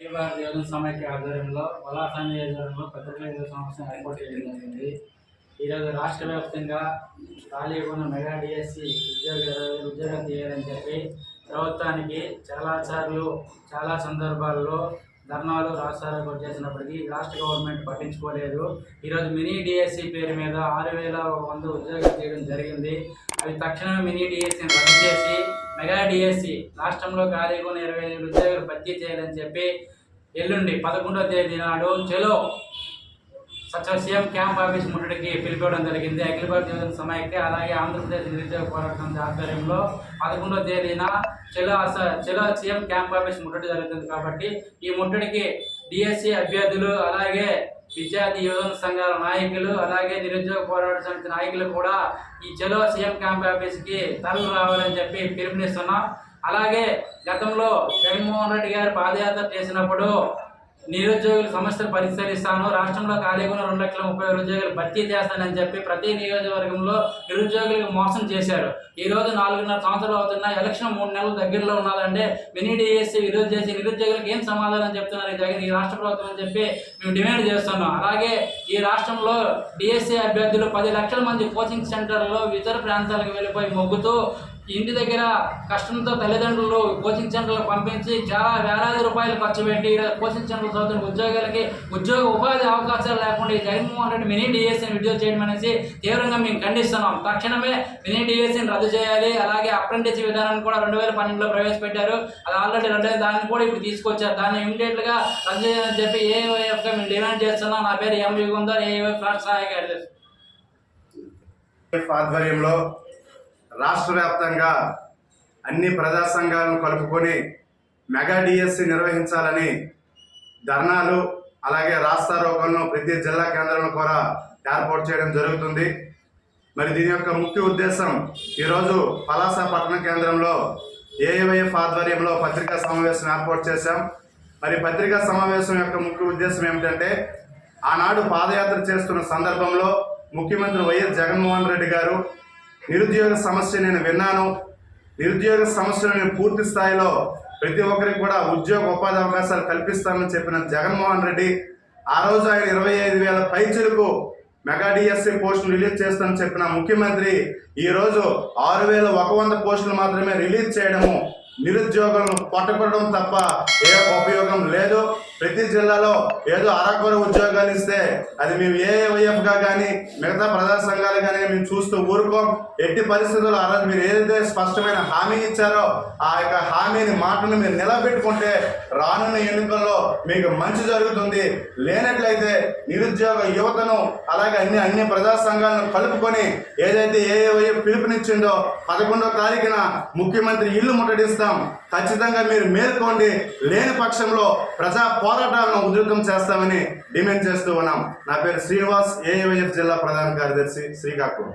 భారత సమైక్య ఆధ్వర్యంలో పలాస నియోజకవర్గంలో పెద్ద యోజన సంస్థను ఏర్పాటు చేయడం జరిగింది. ఈరోజు రాష్ట్ర వ్యాప్తంగా ఖాళీ ఉన్న మెగా డిఎస్సి ఉద్యోగ ఉద్యోగం తీయాలని చెప్పి ప్రభుత్వానికి చాలా సార్లు చాలా సందర్భాల్లో ధర్నాలు రాష్ట్రాలకు చేసినప్పటికీ రాష్ట్ర గవర్నమెంట్ పట్టించుకోలేదు. ఈరోజు మినీ డిఎస్సి పేరు మీద ఆరు వేల వంద ఉద్యోగాలు చేయడం జరిగింది. అవి తక్షణమే మినీ డిఎస్సిని రద్దు చేసి మెగా డిఎస్సి రాష్ట్రంలో ఖాళీగా ఉన్న ఇరవై ఐదు ఉద్యోగులు భర్తీ చేయాలని చెప్పి ఎల్లుండి పదకొండవ తేదీ నాడు చెలో సచివ సీఎం క్యాంప్ ఆఫీస్ ముట్టడికి పిలిపోవడం జరిగింది. అఖిల భారత సమయకి సమైక్య అలాగే ఆంధ్రప్రదేశ్ నిరుద్యోగ పోరాటం ఆధ్వర్యంలో పదకొండవ తేదీన చెలో అస- చెలో సీఎం క్యాంప్ ఆఫీస్ ముట్టడి జరుగుతుంది కాబట్టి ఈ ముట్టడికి డిఎస్సి అభ్యర్థులు అలాగే విద్యార్థి యువజన సంఘాల నాయకులు అలాగే నిరుద్యోగ పోరాట సమితి నాయకులు కూడా ఈ చెలో సీఎం క్యాంప్ ఆఫీస్కి తరలి రావాలని చెప్పి పిలుపునిస్తున్నాం. అలాగే గతంలో జగన్మోహన్ రెడ్డి గారు పాదయాత్ర చేసినప్పుడు నిరుద్యోగుల సమస్యలు పరిష్కరిస్తాను. రాష్ట్రంలో ఖాళీగా రెండు లక్షల ముప్పై వేల ఉద్యోగాలు భర్తీ చేస్తానని చెప్పి ప్రతి నియోజకవర్గంలో నిరుద్యోగులకు మోసం చేశారు. ఈ రోజు నాలుగున్నర సంవత్సరాలు అవుతున్న ఎలక్షన్ మూడు నెలలు దగ్గరలో ఉన్నదంటే మినీడిఎస్సీ విరోధ చేసి నిరుద్యోగులకు ఏం సమాధానం చెప్తున్నారు? ఈ జగన్ ఈ రాష్ట్ర ప్రభుత్వం అని చెప్పి మేము డిమాండ్ చేస్తున్నాం. అలాగే ఈ రాష్ట్రంలో డిఎస్సీ అభ్యర్థులు పది లక్షల మంది కోచింగ్ సెంటర్లో ఇతర ప్రాంతాలకు వెళ్ళిపోయి మొగ్గుతూ ఇంటి దగ్గర కష్టంతో తల్లిదండ్రులు కోచింగ్ సెంటర్లకు పంపించి చాలా వేలాది రూపాయలు ఖర్చు పెట్టి కోచింగ్ సెంటర్ చదువుతున్న ఉద్యోగాలకి ఉద్యోగ ఉపాధి అవకాశాలు లేకుండా ఈ జగన్మోహన్ రెడ్డి మినీ డిఎస్సీని విడుదల చేయడం అనేసి తీవ్రంగా మేము ఖండిస్తున్నాం. తక్షణమే మినీ డిఎస్సీని రద్దు చేయాలి. అలాగే అప్రెంటిస్ విధానాన్ని కూడా రెండు వేల పన్నెండులో ప్రవేశపెట్టారు. అది ఆల్రెడీ రెండు దాన్ని కూడా ఇప్పుడు తీసుకొచ్చారు. దాన్ని ఇమీడియట్గా రద్దు చేయాలని చెప్పి ఏఎఫ్గా మేము డిమాండ్ చేస్తున్నాం. నా పేరు ఎం యుగంధర్ ఏఏఎఫ్ రాష్ట్ర సహాయ కార్యదర్శి. ఆధ్వర్యంలో రాష్ట్ర వ్యాప్తంగా అన్ని ప్రజా సంఘాలను కలుపుకొని మెగా డిఎస్సి నిర్వహించాలని ధర్నాలు అలాగే రాస్తారోకలను ప్రతి జిల్లా కేంద్రంలో కూడా ఏర్పాటు చేయడం జరుగుతుంది. మరి దీని యొక్క ముఖ్య ఉద్దేశం ఈరోజు పలాస పట్టణ కేంద్రంలో ఏఐవైఎఫ్ ఆధ్వర్యంలో పత్రికా సమావేశం ఏర్పాటు చేశాం. మరి పత్రికా సమావేశం యొక్క ముఖ్య ఉద్దేశం ఏమిటంటే ఆనాడు పాదయాత్ర చేస్తున్న సందర్భంలో ముఖ్యమంత్రి వైఎస్ జగన్మోహన్ రెడ్డి గారు నిరుద్యోగ సమస్య నేను విన్నాను. నిరుద్యోగ సమస్యను నేను పూర్తి స్థాయిలో ప్రతి ఒక్కరికి కూడా ఉద్యోగ ఉపాధి అవకాశాలు కల్పిస్తానని చెప్పిన జగన్మోహన్ రెడ్డి ఆ రోజు ఆయన ఇరవై ఐదు వేల పైచులకు మెగా డిఎస్సి పోస్టులు రిలీజ్ చేస్తానని చెప్పిన ముఖ్యమంత్రి ఈరోజు ఆరు వేల ఒక వంద పోస్టులు మాత్రమే రిలీజ్ చేయడము నిరుద్యోగులను పట్టుకోవడం తప్ప ఏ ఉపయోగం లేదు. ప్రతి జిల్లాలో ఏదో అరకొర ఉద్యోగాలు ఇస్తే అది మేము ఏఐఎఫ్గా కానీ మిగతా ప్రజా సంఘాలు కానీ మేము చూస్తూ ఊరుకోం. ఎట్టి పరిస్థితుల్లో ఆ రోజు మీరు ఏదైతే స్పష్టమైన హామీ ఇచ్చారో ఆ యొక్క హామీని మాటను మీరు నిలబెట్టుకుంటే రానున్న ఎన్నికల్లో మీకు మంచి జరుగుతుంది. లేనట్లయితే నిరుద్యోగ యువతను అలాగే అన్ని అన్ని ప్రజా సంఘాలను కలుపుకొని ఏదైతే ఏఐఎఫ్ పిలుపునిచ్చిందో పదకొండో తారీఖున ముఖ్యమంత్రి ఇల్లు ముట్టడిస్తాం. ఖచ్చితంగా మీరు మేల్కోండి. లేని పక్షంలో ప్రజా పోరాటాలను ఉధృతం చేస్తామని డిమాండ్ చేస్తూ ఉన్నాం. నా పేరు శ్రీనివాస్ ఏఐఎఫ్ జిల్లా ప్రధాన కార్యదర్శి శ్రీకాకుళం.